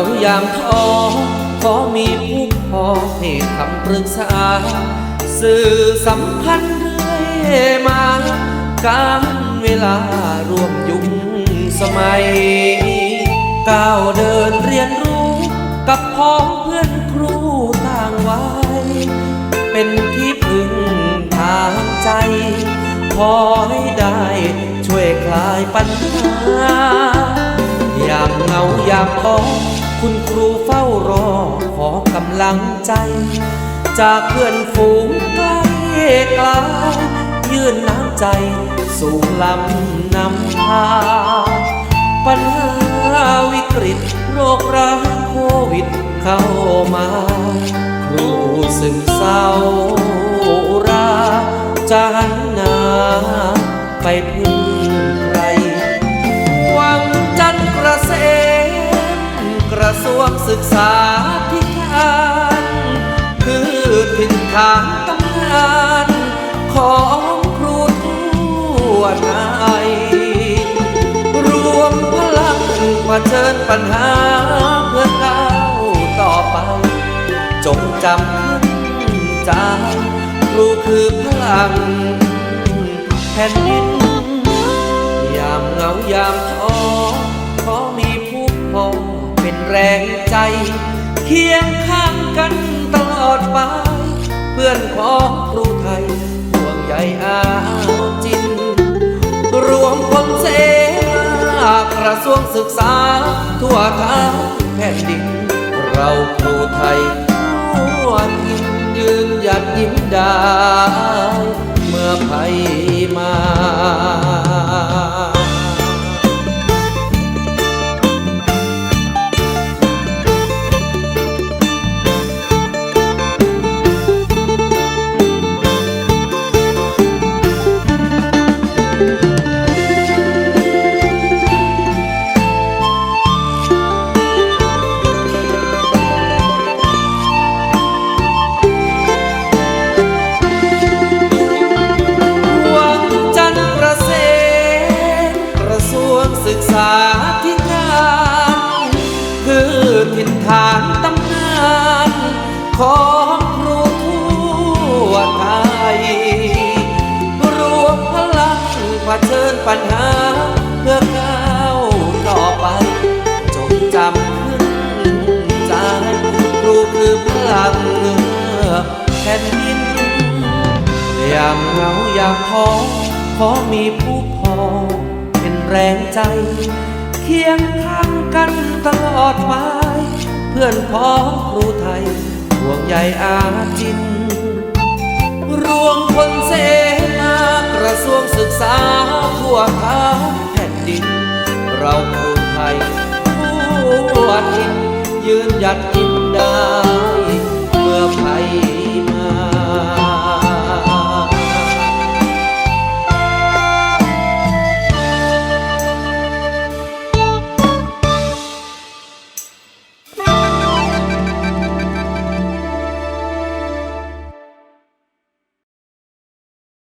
ายามท้อขอมีผู้พอให้คำปรึกษา สื่อสัมพันธ์เรื่อยมา การเวลาร่วมยุคสมัย ก้าวเดินเรียนรู้กับพ้องเพื่อนครูต่างวัยเป็นที่พึ่งทางใจพอให้ได้ช่วยคลายปัญหายามเหงายามท้อ คุณครูเฝ้ารอขอกำลังใจ จากเพื่อนฝูงใกล้ไกลยื่นน้ำใจสู่ลำนำพาปัญหาวิกฤตโรคร้ายโควิดเข้ามา ครูซึมเศร้าราจะหันหน้าไปพึ่ง ษาธิการคือถิ่นฐานตำนานของครูทั่วไทยรวมพลังเผชิญปัญหาเพื่อก้าวต่อไป จงจำขึ้นใจครูคือพลังแผ่นดินยามเหงายามท้อขอมี เป็นแรงใจ เคียงข้างกันตลอดไป เพื่อนของครูไทยห่วงใยอาจิน รวมพลเสนากระทรวงศึกษา ทั่วทั้งแผ่นดิน เราครูไทย ธิการคือถิ่นฐานตำนานของครูทั่วไทย รวมพลังเผชิญปัญหาเพื่อก้าวต่อไป จงจำขึ้นใจครูคือพลังแผ่นดินยามเหงายามท้อขอมีผู้พอ แรงใจ เคียงข้างกันตลอดไป เพื่อนพ้องครูไทย ห่วงใยอาจิน รวมพลเสนากระทรวงศึกษาทั่วทั้งแผ่นดิน เราครูไทยทั่วทินยืนหยัดยิ้มได้ เมื่อภัย